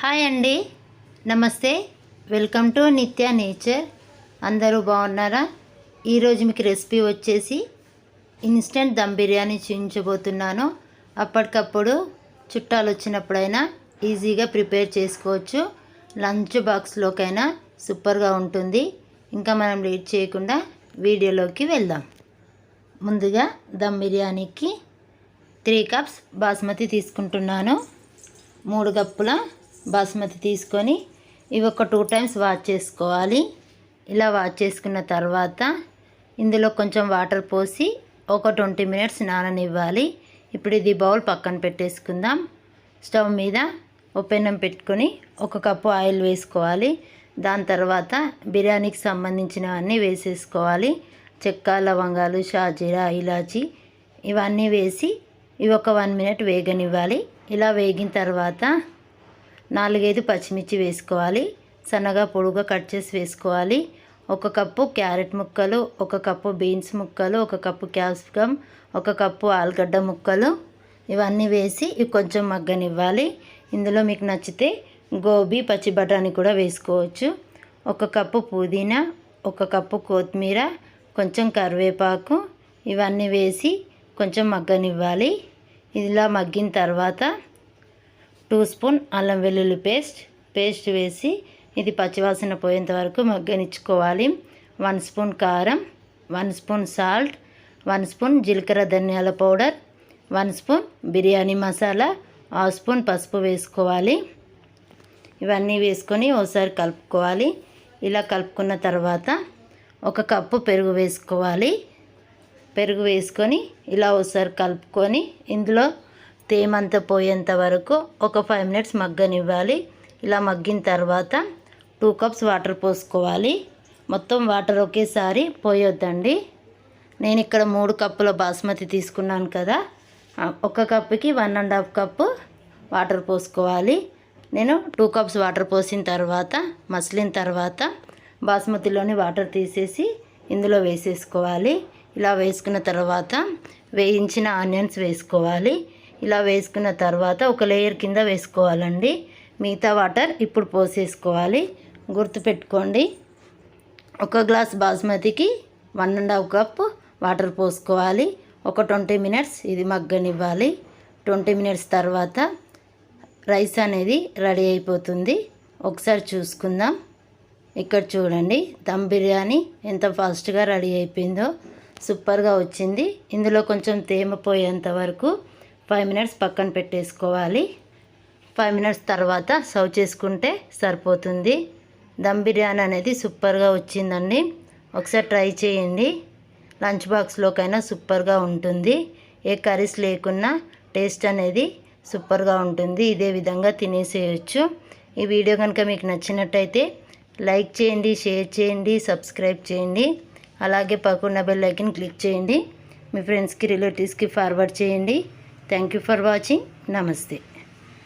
Hi అండి. నమస్తే. Welcome to Nitya nature. అందరూ బాగున్నారా? ఈరోజు మీకు రెసిపీ వచ్చేసి ఇన్స్టెంట్ దమ్ బిర్యానీ చూపించబోతున్నాను అప్పటికప్పుడు చుట్టాలు వచ్చినప్పుడైనా ఈజీగా ప్రిపేర్ చేసుకోవచ్చు. లంచ్ బాక్స్లోకైనా సూపర్గా ఉంటుంది. ఇంకా మనం లేట్ చేయకుండా వీడియోలోకి వెళ్దాం. ముందుగా దమ్ బిర్యానీకి త్రీ కప్స్ బాస్మతి తీసుకుంటున్నాను. మూడు కప్పుల బాస్మతి తీసుకొని ఇవి ఒక టూ టైమ్స్ వాష్ చేసుకోవాలి. ఇలా వాష్ చేసుకున్న తర్వాత ఇందులో కొంచెం వాటర్ పోసి ఒక ట్వంటీ మినిట్స్ నాననివ్వాలి. ఇప్పుడు ఇది బౌల్ పక్కన పెట్టేసుకుందాం. స్టవ్ మీద ఒక పెట్టుకొని ఒక కప్పు ఆయిల్ వేసుకోవాలి. దాని తర్వాత బిర్యానీకి సంబంధించినవన్నీ వేసేసుకోవాలి. చెక్క లవంగాలు షాజీరా ఇలాచి ఇవన్నీ వేసి ఇవి ఒక వన్ మినిట్ వేగనివ్వాలి. ఇలా వేగిన తర్వాత నాలుగైదు పచ్చిమిర్చి వేసుకోవాలి. సన్నగా పొడుగా కట్ చేసి వేసుకోవాలి. ఒక కప్పు క్యారెట్ ముక్కలు ఒక కప్పు బీన్స్ ముక్కలు ఒక కప్పు క్యాప్సికమ్ ఒక కప్పు ఆలుగడ్డ ముక్కలు. ఇవన్నీ వేసి ఇవి కొంచెం మగ్గనివ్వాలి. ఇందులో మీకు నచ్చితే గోబీ పచ్చి బఠానీ కూడా వేసుకోవచ్చు. ఒక కప్పు పుదీనా ఒక కప్పు కొత్తిమీర కొంచెం కరివేపాకు ఇవన్నీ వేసి కొంచెం మగ్గనివ్వాలి. ఇలా మగ్గిన తర్వాత టూ స్పూన్ అల్లం వెల్లుల్లి పేస్ట్ పేస్ట్ వేసి ఇది పచ్చివాసన పోయేంత వరకు మగ్గనిచ్చుకోవాలి. వన్ స్పూన్ కారం one spoon salt one spoon జీలకర్ర ధనియాల powder one spoon biryani masala half spoon పసుపు వేసుకోవాలి. ఇవన్నీ వేసుకొని ఒకసారి కలుపుకోవాలి. ఇలా కలుపుకున్న తర్వాత ఒక కప్పు పెరుగు వేసుకోవాలి. పెరుగు వేసుకొని ఇలా ఒకసారి కలుపుకొని ఇందులో తేమంతా పోయేంత వరకు ఒక ఫైవ్ మినిట్స్ మగ్గనివ్వాలి. ఇలా మగ్గిన తర్వాత టూ కప్స్ వాటర్ పోసుకోవాలి. మొత్తం వాటర్ ఒకేసారి పోయొద్దండి. నేను ఇక్కడ మూడు కప్పుల బాస్మతి తీసుకున్నాను కదా. ఒక కప్పుకి one and half cup water పోసుకోవాలి. నేను టూ కప్స్ వాటర్ పోసిన తర్వాత మసిలిన తర్వాత బాస్మతిలోని వాటర్ తీసేసి ఇందులో వేసేసుకోవాలి. ఇలా వేసుకున్న తర్వాత వేయించిన ఆనియన్స్ వేసుకోవాలి. ఇలా వేసుకున్న తర్వాత ఒక లేయర్ కింద వేసుకోవాలండి. మిగతా వాటర్ ఇప్పుడు పోసేసుకోవాలి. గుర్తుపెట్టుకోండి ఒక glass బాస్మతికి one and half cup water పోసుకోవాలి. ఒక ట్వంటీ మినిట్స్ ఇది మగ్గనివ్వాలి. ట్వంటీ మినిట్స్ తర్వాత రైస్ అనేది రెడీ అయిపోతుంది. ఒకసారి చూసుకుందాం. ఇక్కడ చూడండి. దమ్ బిర్యానీ ఎంత ఫాస్ట్గా రెడీ అయిపోయిందో సూపర్గా వచ్చింది. ఇందులో కొంచెం తేమ పోయేంత వరకు ఫైవ్ మినిట్స్ పక్కన పెట్టేసుకోవాలి. ఫైవ్ మినిట్స్ తర్వాత సర్వ్ చేసుకుంటే సరిపోతుంది. దమ్ బిర్యానీ అనేది సూపర్గా వచ్చిందండి. ఒకసారి ట్రై చేయండి. లంచ్ బాక్స్లోకైనా సూపర్గా ఉంటుంది. ఏ కర్రీస్ లేకున్నా టేస్ట్ అనేది సూపర్గా ఉంటుంది. ఇదే విధంగా తినేసేయచ్చు. ఈ వీడియో కనుక మీకు నచ్చినట్టయితే లైక్ చేయండి షేర్ చేయండి సబ్స్క్రైబ్ చేయండి. అలాగే పక్కన బెల్ ఐకన్ క్లిక్ చేయండి. మీ ఫ్రెండ్స్కి రిలేటివ్స్కి ఫార్వర్డ్ చేయండి. థ్యాంక్ యూ ఫర్ వాచింగ్ నమస్తే